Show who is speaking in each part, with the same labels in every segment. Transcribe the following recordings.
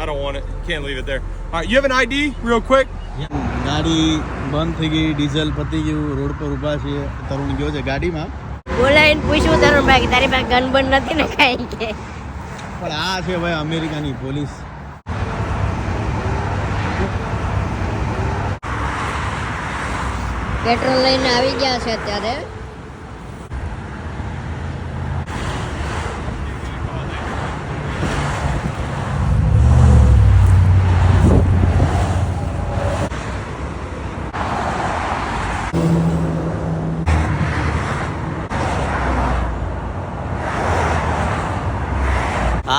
Speaker 1: I don't want it. Can't leave it there. All right, you have an ID, real quick?
Speaker 2: ગાડી બંધ થઈ ગઈ diesel પતી ગયું રોડ પર ઊભા છે તરુણ ગયો છે ગાડીમાં
Speaker 3: બોલાવીને પૂછ્યું તારું ભાઈ તારી પાસે ગન બન નથી ને કાંઈ કે
Speaker 2: પણ આ છે ભાઈ અમેરિકાની પોલીસ
Speaker 3: પેટ્રોલ લઈને આવી ગયા છે અત્યારે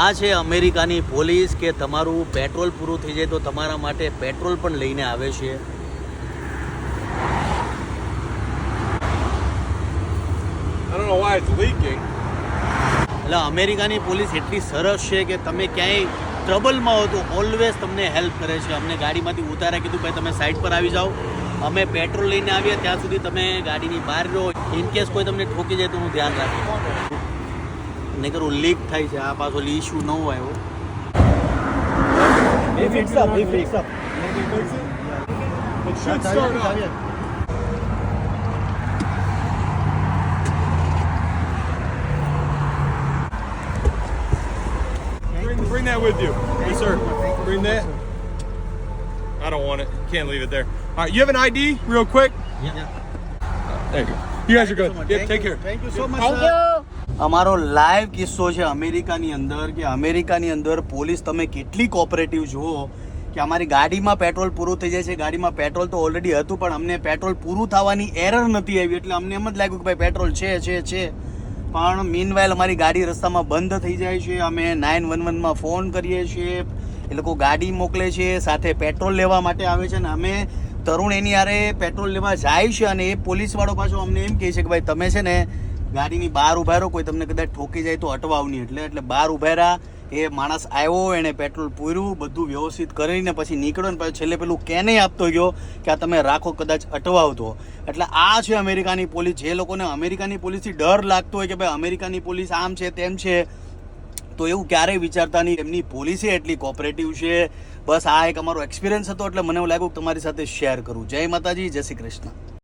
Speaker 2: આ છે અમેરિકાની પોલીસ કે તમારું પેટ્રોલ પૂરું થઈ જાય તો તમારા માટે પેટ્રોલ પણ લઈને આવે છે.
Speaker 1: I don't know why it's
Speaker 2: એટલે અમેરિકાની પોલીસ એટલી સરસ છે કે તમે ક્યાંય ટ્રબલમાં હો તો ઓલવેઝ તમને હેલ્પ કરે છે. અમને ગાડીમાંથી ઉતાર્યા કીધું ભાઈ તમે સાઈડ પર આવી જાઓ. અમે પેટ્રોલ લઈને આવીએ ત્યાં સુધી તમે ગાડીની બહાર રહો. ઇનકેસ કોઈ તમને ઠોકી જાય તો હું ધ્યાન રાખીશ. નહીં કરું લીક થાય છે આ પાછો ઇશ્યુ ન હોય એવો
Speaker 1: Maybe fix up. Maybe fix up. Maybe fix it. It should start up. Bring, bring that with you. Yes, sir. Bring that. I don't want it. Can't leave it there. All right, you have an ID, real quick? There you go. You guys are good. Yeah, take care.
Speaker 2: Thank you so much
Speaker 3: thank you
Speaker 2: અમારો live કિસ્સો છે અમેરિકાની અંદર કે અમેરિકાની અંદર police તમે કેટલી કોઓપરેટિવ જુઓ કે અમારી ગાડીમાં પેટ્રોલ પૂરું થઈ જાય છે, ગાડીમાં પેટ્રોલ તો ઓલરેડી હતું, પણ અમને પેટ્રોલ પૂરું થવાની એરર નથી આવી, એટલે અમને એમ જ લાગ્યું કે ભાઈ પેટ્રોલ છે છે છે. પણ મીનવાઇલ અમારી ગાડી રસ્તામાં બંધ થઈ જાય છે, અમે નાઇન વન વનમાં ફોન કરીએ છીએ, એ લોકો ગાડી મોકલે છે, સાથે પેટ્રોલ લેવા માટે આવે છે ને અમે તરુણ એની યારે પેટ્રોલ લેવા જાય છે, અને એ પોલીસવાળો પાછો અમને એમ કહે છે કે ભાઈ તમે છે ને ગાડીની બહાર ઊભા રહો, કોઈ તમને કદાચ ઠોકી જાય તો અટવાવ નહીં. એટલે એટલે બહાર ઊભા રહ્યા, એ માણસ આવ્યો એણે પેટ્રોલ પૂર્યું, બધું વ્યવસ્થિત કરીને પછી નીકળ્યો ને પછી છેલ્લે પેલું કેને આપતો ગયો કે આ તમે રાખો કદાચ અટવાવતો એટલે આ છે અમેરિકાની પોલીસ. જે લોકોને અમેરિકાની પોલીસથી ડર લાગતો હોય કે ભાઈ અમેરિકાની પોલીસ આમ છે, તેમ છે, તો એવું ક્યારેય વિચારતા નહીં. એમની પોલીસે એટલી કોઓપરેટિવ છે. બસ આ એક અમારો એક્સપિરિયન્સ હતો, એટલે મને એવું લાગ્યું તમારી સાથે શેર કરું. જય માતાજી, જય શ્રી કૃષ્ણ.